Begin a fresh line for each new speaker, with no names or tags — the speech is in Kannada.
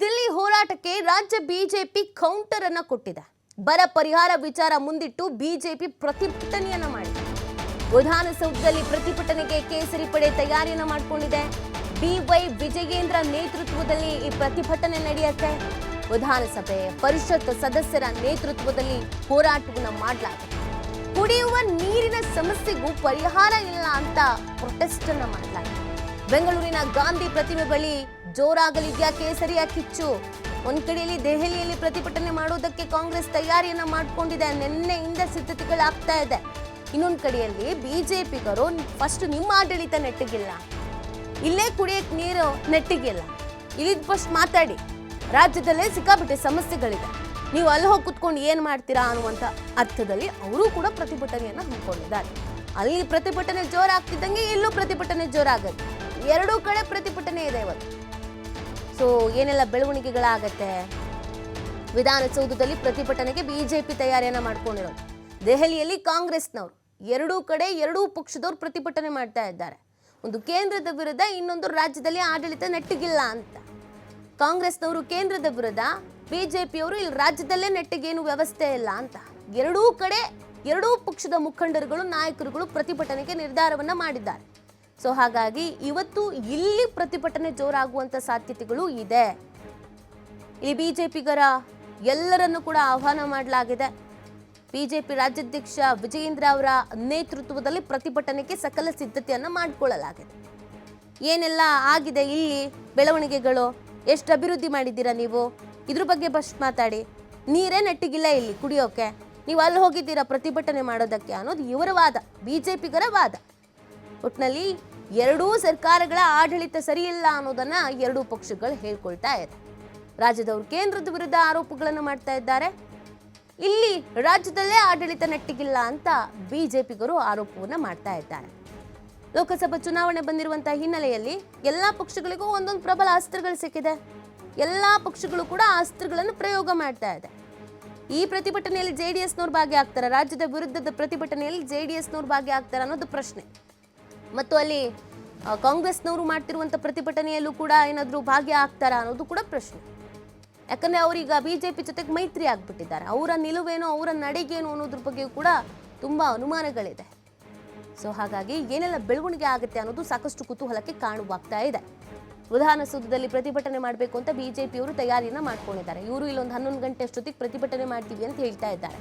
ದಿಲ್ಲಿ ಹೋರಾಟಕ್ಕೆ ರಾಜ್ಯ ಬಿಜೆಪಿ ಕೌಂಟರ್ ಅನ್ನ ಕೊಟ್ಟಿದೆ. ಬರ ಪರಿಹಾರ ವಿಚಾರ ಮುಂದಿಟ್ಟು ಬಿಜೆಪಿ ಪ್ರತಿಭಟನೆಯನ್ನ ಮಾಡಿದೆ. ವಿಧಾನಸೌಧದಲ್ಲಿ ಪ್ರತಿಭಟನೆಗೆ ಕೇಸರಿ ಪಡೆ ತಯಾರಿಯನ್ನ ಮಾಡಿಕೊಂಡಿದೆ. ಬಿವೈ ವಿಜಯೇಂದ್ರ ನೇತೃತ್ವದಲ್ಲಿ ಈ ಪ್ರತಿಭಟನೆ ನಡೆಯುತ್ತೆ. ವಿಧಾನಸಭೆ ಪರಿಷತ್ ಸದಸ್ಯರ ನೇತೃತ್ವದಲ್ಲಿ ಹೋರಾಟವನ್ನು ಮಾಡಲಾಗುತ್ತೆ ಕುಡಿಯುವ ನೀರಿನ ಸಮಸ್ಯೆಗೂ ಪರಿಹಾರ ಇಲ್ಲ ಅಂತ ಪ್ರೊಟೆಸ್ಟ್ ಅನ್ನ ಮಾಡಲಾಗಿದೆ. ಬೆಂಗಳೂರಿನ ಗಾಂಧಿ ಪ್ರತಿಮೆ ಬಳಿ ಜೋರಾಗಲಿದ್ಯಾ ಕೇಸರಿಯ ಕಿಚ್ಚು? ಒಂದ್ ಕಡೆಯಲ್ಲಿ ದೆಹಲಿಯಲ್ಲಿ ಪ್ರತಿಭಟನೆ ಮಾಡೋದಕ್ಕೆ ಕಾಂಗ್ರೆಸ್ ತಯಾರಿಯನ್ನ ಮಾಡಿಕೊಂಡಿದೆ. ನಿನ್ನೆಯಿಂದ ಸಿದ್ಧತೆಗಳಾಗ್ತಾ ಇದೆ. ಇನ್ನೊಂದ್ ಕಡೆಯಲ್ಲಿ ಬಿಜೆಪಿಗರು ಫಸ್ಟ್ ನಿಮ್ಮ ಆಡಳಿತ ನೆಟ್ಟಿಗಿಲ್ಲ. ಇಲ್ಲೇ ಕುಡಿಯಕ್ ನೀರು ನೆಟ್ಟಿಗಿಲ್ಲ. ಇಲ್ಲಿದ್ ಫಸ್ಟ್ ಮಾತಾಡಿ. ರಾಜ್ಯದಲ್ಲೇ ಸಿಕ್ಕಾಪಟ್ಟೆ ಸಮಸ್ಯೆಗಳಿದೆ. ನೀವು ಅಲ್ಲಿ ಹೋಗಿ ಕುತ್ಕೊಂಡು ಏನ್ ಮಾಡ್ತೀರಾ ಅನ್ನುವಂಥ ಅರ್ಥದಲ್ಲಿ ಅವರು ಕೂಡ ಪ್ರತಿಭಟನೆಯನ್ನ ಹಮ್ಮಿಕೊಂಡಿದ್ದಾರೆ. ಅಲ್ಲಿ ಪ್ರತಿಭಟನೆ ಜೋರಾಗ್ತಿದ್ದಂಗೆ ಇಲ್ಲೂ ಪ್ರತಿಭಟನೆ ಜೋರಾಗುತ್ತೆ. ಎರಡೂ ಕಡೆ ಪ್ರತಿಭಟನೆ ಇದೆ ಇವತ್ತು. ಸೊ ಏನೆಲ್ಲ ಬೆಳವಣಿಗೆಗಳಾಗತ್ತೆ? ವಿಧಾನಸೌಧದಲ್ಲಿ ಪ್ರತಿಭಟನೆಗೆ ಬಿಜೆಪಿ ತಯಾರಿಯನ್ನ ಮಾಡ್ಕೊಂಡಿರೋದು ದೆಹಲಿಯಲ್ಲಿ ಕಾಂಗ್ರೆಸ್ನವರು. ಎರಡೂ ಕಡೆ ಎರಡೂ ಪಕ್ಷದವ್ರು ಪ್ರತಿಭಟನೆ ಮಾಡ್ತಾ ಇದ್ದಾರೆ. ಒಂದು ಕೇಂದ್ರದ ವಿರುದ್ಧ ಇನ್ನೊಂದು ರಾಜ್ಯದಲ್ಲಿ ಆಡಳಿತ ನೆಟ್ಟಿಗಿಲ್ಲ ಅಂತ. ಕಾಂಗ್ರೆಸ್ನವರು ಕೇಂದ್ರದ ವಿರುದ್ಧ, ಬಿಜೆಪಿಯವರು ಇಲ್ಲಿ ರಾಜ್ಯದಲ್ಲೇ ನೆಟ್ಟಿಗೇನು ವ್ಯವಸ್ಥೆ ಇಲ್ಲ ಅಂತ. ಎರಡೂ ಕಡೆ ಎರಡೂ ಪಕ್ಷದ ಮುಖಂಡರುಗಳು, ನಾಯಕರುಗಳು ಪ್ರತಿಭಟನೆಗೆ ನಿರ್ಧಾರವನ್ನ ಮಾಡಿದ್ದಾರೆ. ಸೊ ಹಾಗಾಗಿ ಇವತ್ತು ಇಲ್ಲಿ ಪ್ರತಿಭಟನೆ ಜೋರಾಗುವಂತ ಸಾಧ್ಯತೆಗಳು ಇದೆ. ಇಲ್ಲಿ ಬಿಜೆಪಿಗರ ಎಲ್ಲರನ್ನು ಕೂಡ ಆಹ್ವಾನ ಮಾಡಲಾಗಿದೆ. ಬಿಜೆಪಿ ರಾಜ್ಯಾಧ್ಯಕ್ಷ ವಿಜಯೇಂದ್ರ ಅವರ ನೇತೃತ್ವದಲ್ಲಿ ಪ್ರತಿಭಟನೆಗೆ ಸಕಲ ಸಿದ್ಧತೆಯನ್ನು ಮಾಡಿಕೊಳ್ಳಲಾಗಿದೆ. ಏನೆಲ್ಲ ಆಗಿದೆ ಇಲ್ಲಿ, ಬೆಳವಣಿಗೆಗಳು, ಎಷ್ಟು ಅಭಿವೃದ್ಧಿ ಮಾಡಿದ್ದೀರಾ ನೀವು? ಇದ್ರ ಬಗ್ಗೆ ಫಸ್ಟ್ ಮಾತಾಡಿ. ನೀರೇ ನೆಟ್ಟಿಗಿಲ್ಲ ಇಲ್ಲಿ ಕುಡಿಯೋಕೆ. ನೀವು ಅಲ್ಲಿ ಹೋಗಿದ್ದೀರಾ ಪ್ರತಿಭಟನೆ ಮಾಡೋದಕ್ಕೆ ಅನ್ನೋದು ಇವರ ವಾದ, ಬಿಜೆಪಿಗರ ವಾದ. ಒಟ್ಟಿನಲ್ಲಿ ಎರಡೂ ಸರ್ಕಾರಗಳ ಆಡಳಿತ ಸರಿಯಿಲ್ಲ ಅನ್ನೋದನ್ನ ಎರಡೂ ಪಕ್ಷಗಳು ಹೇಳ್ಕೊಳ್ತಾ ಇದೆ. ರಾಜ್ಯದವರು ಕೇಂದ್ರದ ವಿರುದ್ಧ ಆರೋಪಗಳನ್ನು ಮಾಡ್ತಾ ಇದ್ದಾರೆ. ಇಲ್ಲಿ ರಾಜ್ಯದಲ್ಲೇ ಆಡಳಿತ ನೆಟ್ಟಿಗಿಲ್ಲ ಅಂತ ಬಿಜೆಪಿಗರು ಆರೋಪವನ್ನು ಮಾಡ್ತಾ ಇದ್ದಾರೆ. ಲೋಕಸಭಾ ಚುನಾವಣೆ ಬಂದಿರುವಂತಹ ಹಿನ್ನೆಲೆಯಲ್ಲಿ ಎಲ್ಲಾ ಪಕ್ಷಗಳಿಗೂ ಒಂದೊಂದು ಪ್ರಬಲ ಅಸ್ತ್ರಗಳು ಸಿಕ್ಕಿದೆ. ಎಲ್ಲಾ ಪಕ್ಷಗಳು ಕೂಡ ಅಸ್ತ್ರಗಳನ್ನು ಪ್ರಯೋಗ ಮಾಡ್ತಾ ಇದೆ. ಈ ಪ್ರತಿಭಟನೆಯಲ್ಲಿ ಜೆ ಡಿ ಎಸ್ನವ್ರು ಭಾಗಿಯಾಗ್ತಾರೆ? ರಾಜ್ಯದ ವಿರುದ್ಧದ ಪ್ರತಿಭಟನೆಯಲ್ಲಿ ಜೆ ಡಿ ಎಸ್ನವ್ರು ಭಾಗಿಯಾಗ್ತಾರೆ ಅನ್ನೋದು ಪ್ರಶ್ನೆ. ಮತ್ತು ಅಲ್ಲಿ ಕಾಂಗ್ರೆಸ್ನವರು ಮಾಡ್ತಿರುವಂಥ ಪ್ರತಿಭಟನೆಯಲ್ಲೂ ಕೂಡ ಏನಾದರೂ ಭಾಗ್ಯ ಆಗ್ತಾರಾ ಅನ್ನೋದು ಕೂಡ ಪ್ರಶ್ನೆ. ಯಾಕಂದ್ರೆ ಅವರೀಗ ಬಿಜೆಪಿ ಜೊತೆಗೆ ಮೈತ್ರಿ ಆಗಿಬಿಟ್ಟಿದ್ದಾರೆ. ಅವರ ನಿಲುವೇನೋ, ಅವರ ನಡೆಗೇನು ಅನ್ನೋದ್ರ ಬಗ್ಗೆಯೂ ಕೂಡ ತುಂಬಾ ಅನುಮಾನಗಳಿದೆ. ಸೊ ಹಾಗಾಗಿ ಏನೆಲ್ಲ ಬೆಳವಣಿಗೆ ಆಗುತ್ತೆ ಅನ್ನೋದು ಸಾಕಷ್ಟು ಕುತೂಹಲಕ್ಕೆ ಕಾಣುವಾಗ್ತಾ ಇದೆ. ವಿಧಾನಸೌಧದಲ್ಲಿ ಪ್ರತಿಭಟನೆ ಮಾಡಬೇಕು ಅಂತ ಬಿಜೆಪಿಯವರು ತಯಾರಿಯನ್ನ ಮಾಡ್ಕೊಂಡಿದ್ದಾರೆ. ಇವರು ಇಲ್ಲೊಂದು ಹನ್ನೊಂದು ಗಂಟೆ ಅಷ್ಟೊತ್ತಿಗೆ ಪ್ರತಿಭಟನೆ ಮಾಡ್ತೀವಿ ಅಂತ ಹೇಳ್ತಾ ಇದ್ದಾರೆ.